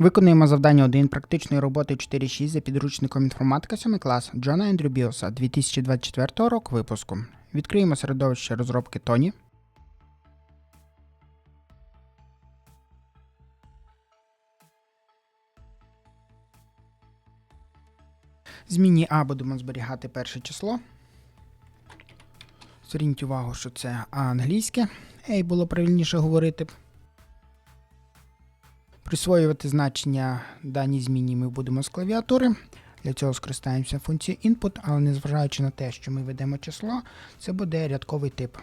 Виконуємо завдання 1 практичної роботи 4.6 за підручником інформатика 7 клас Джона Ендрю Біоса 2024 року випуску. Відкриємо середовище розробки Тоні. Зміні А будемо зберігати перше число. Зверніть увагу, що це А англійське. Ей було правильніше говорити. Присвоювати значення даній зміні ми будемо з клавіатури. Для цього скористаємося функцією input, але незважаючи на те, що ми ведемо число, це буде рядковий тип.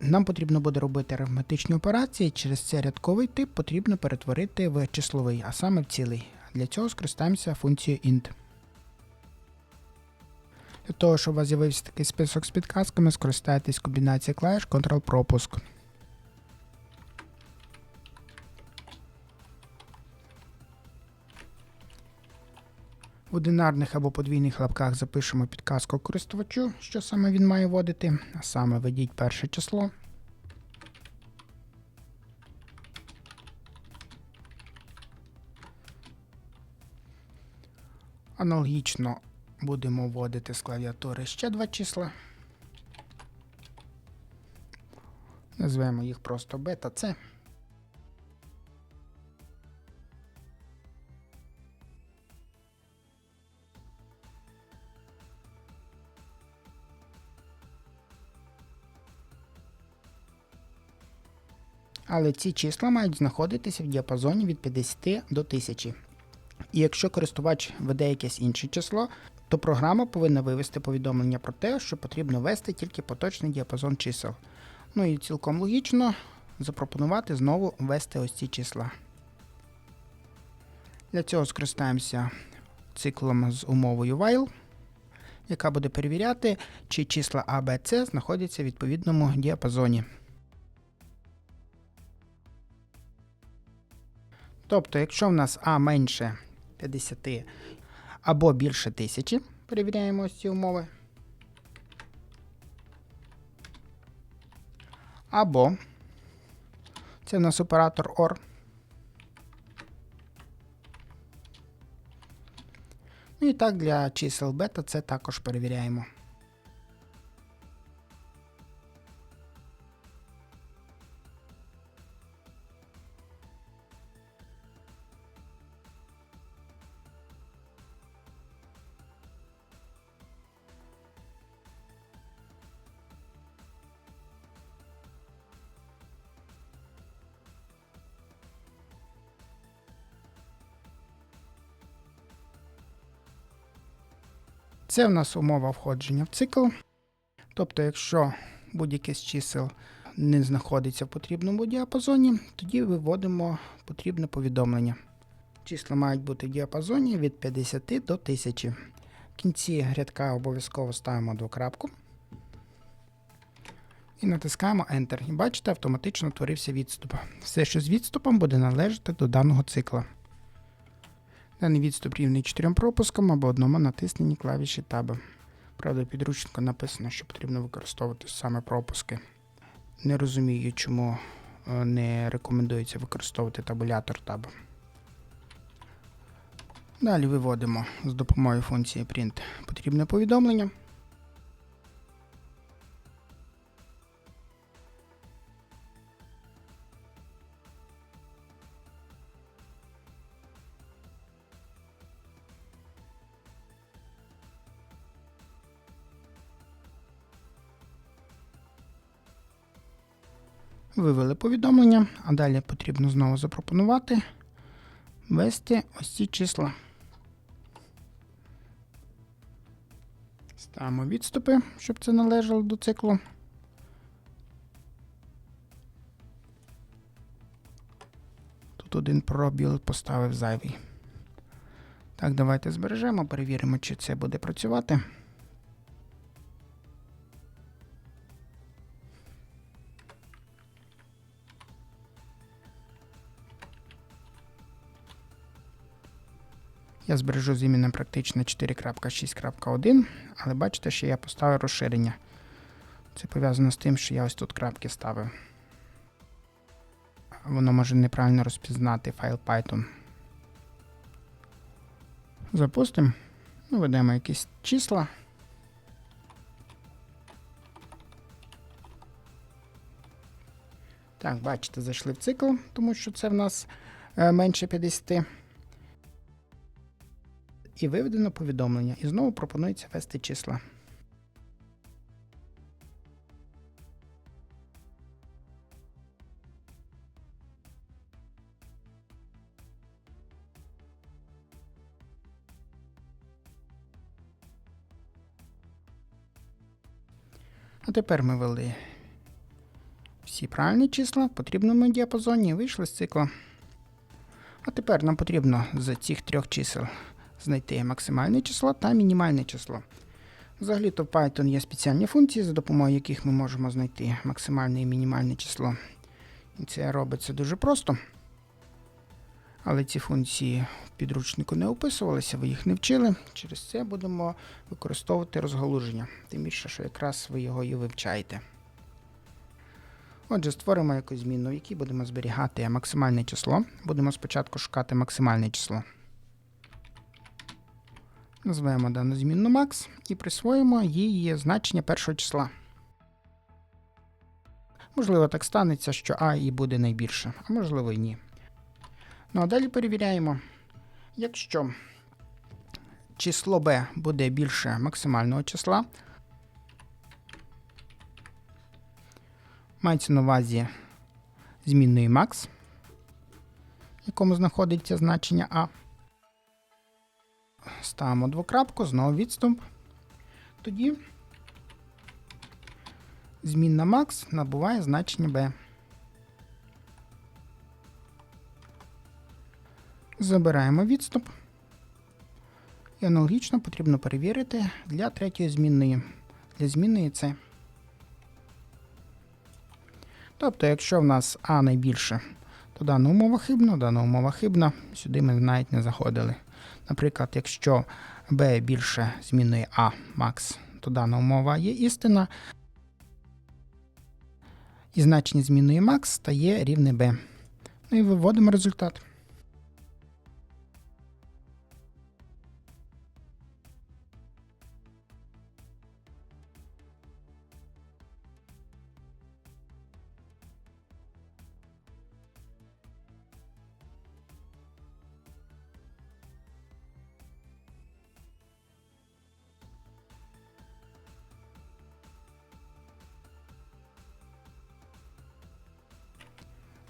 Нам потрібно буде робити арифметичні операції, через це рядковий тип потрібно перетворити в числовий, а саме в цілий. Для цього скористаємося функцією int. Для того, щоб у вас з'явився такий список з підказками, скористайтесь комбінацією клавіш Ctrl-пропуск. В одинарних або подвійних лапках запишемо підказку користувачу, що саме він має вводити, а саме введіть перше число. Аналогічно будемо вводити з клавіатури ще два числа. Назвемо їх просто B та C. Але ці числа мають знаходитися в діапазоні від 50 до 1000. І якщо користувач веде якесь інше число, то програма повинна вивести повідомлення про те, що потрібно ввести тільки поточний діапазон чисел. Ну і цілком логічно запропонувати знову ввести ось ці числа. Для цього скористаємося циклом з умовою while, яка буде перевіряти, чи числа A, B, C знаходяться в відповідному діапазоні. Тобто, якщо в нас А менше 50 або більше 1000, перевіряємо ось ці умови. Або це в нас оператор OR. Ну і так для чисел бета це також перевіряємо. Це в нас умова входження в цикл. Тобто, якщо будь-яке з чисел не знаходиться в потрібному діапазоні, тоді виводимо потрібне повідомлення. Числа мають бути в діапазоні від 50 до 1000. В кінці рядка обов'язково ставимо двокрапку. І натискаємо Enter. І бачите, автоматично творився відступ. Все, що з відступом, буде належати до даного цикла. Даний відступ рівний 4 пропускам або одному натисненні клавіші Tab. Правда, підручнику написано, що потрібно використовувати саме пропуски. Не розумію, чому е, не рекомендується використовувати табулятор Tab. Далі виводимо з допомогою функції print потрібне повідомлення. Вивели повідомлення, а далі потрібно знову запропонувати ввести ось ці числа. Ставимо відступи, щоб це належало до циклу. Тут один пробіл поставив зайвий. Так, давайте збережемо, перевіримо, чи це буде працювати. Я збережу з іменем практично 4.6.1, але бачите, що я поставив розширення. Це пов'язано з тим, що я ось тут крапки ставив. Воно може неправильно розпізнати файл Python. Запустимо. Ну, Введемо якісь числа. Так, бачите, зайшли в цикл, тому що це в нас е, менше 50. І виведено повідомлення. І знову пропонується ввести числа. А тепер ми ввели всі правильні числа в потрібному діапазоні і вийшли з цикла. А тепер нам потрібно з цих трьох чисел знайти максимальне число та мінімальне число. Взагалі-то в Python є спеціальні функції, за допомогою яких ми можемо знайти максимальне і мінімальне число. І це робиться дуже просто. Але ці функції в підручнику не описувалися, ви їх не вчили. Через це будемо використовувати розгалуження. Тим більше, що якраз ви його і вивчаєте. Отже, створимо якусь зміну, в якій будемо зберігати максимальне число. Будемо спочатку шукати максимальне число. Назвемо дану змінну max і присвоїмо її значення першого числа. Можливо, так станеться, що А і буде найбільше, а можливо і ні. Ну а далі перевіряємо, якщо число b буде більше максимального числа, мається на увазі змінної max, в якому знаходиться значення А. Ставимо двокрапку, знову відступ. Тоді змінна max набуває значення b. Забираємо відступ. І аналогічно потрібно перевірити для третьої змінної. Для змінної це. Тобто, якщо в нас А найбільше, то дана умова хибна, дана умова хибна, сюди ми навіть не заходили. Наприклад, якщо b більше змінної А max, то дана умова є істина. І значення змінної max стає рівне b. Ну і виводимо результат.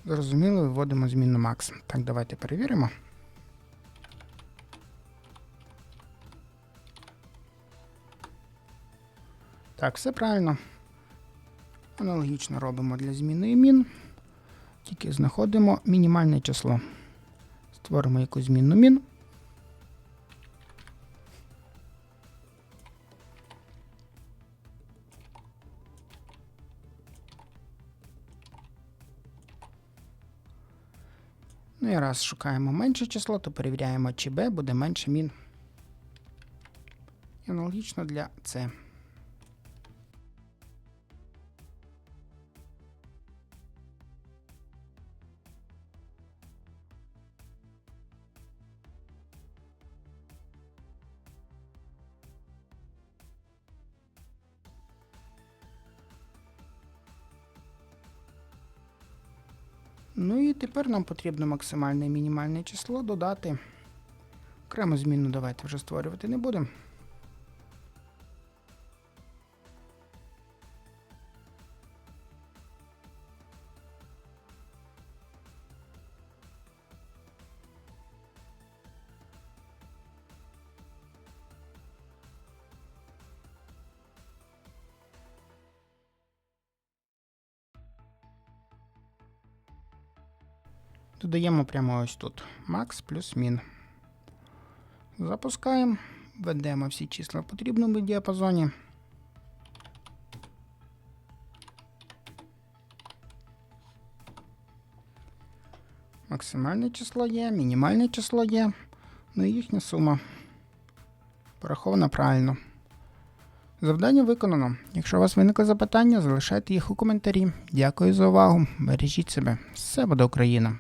Зрозуміло, вводимо змінну max. Так, давайте перевіримо. Так, все правильно. Аналогічно робимо для зміни мін. Тільки знаходимо мінімальне число. Створимо якусь змінну мін. Ну і раз шукаємо менше число, то перевіряємо, чи b буде менше мін. І аналогічно для c. Ну і тепер нам потрібно максимальне і мінімальне число додати. Окрему зміну давайте вже створювати не будемо. Додаємо прямо ось тут max плюс min. Запускаємо, введемо всі числа в потрібному діапазоні. Максимальне число є, мінімальне число є, ну і їхня сума порахована правильно. Завдання виконано. Якщо у вас виникли запитання, залишайте їх у коментарі. Дякую за увагу. Бережіть себе. Все буде Україна!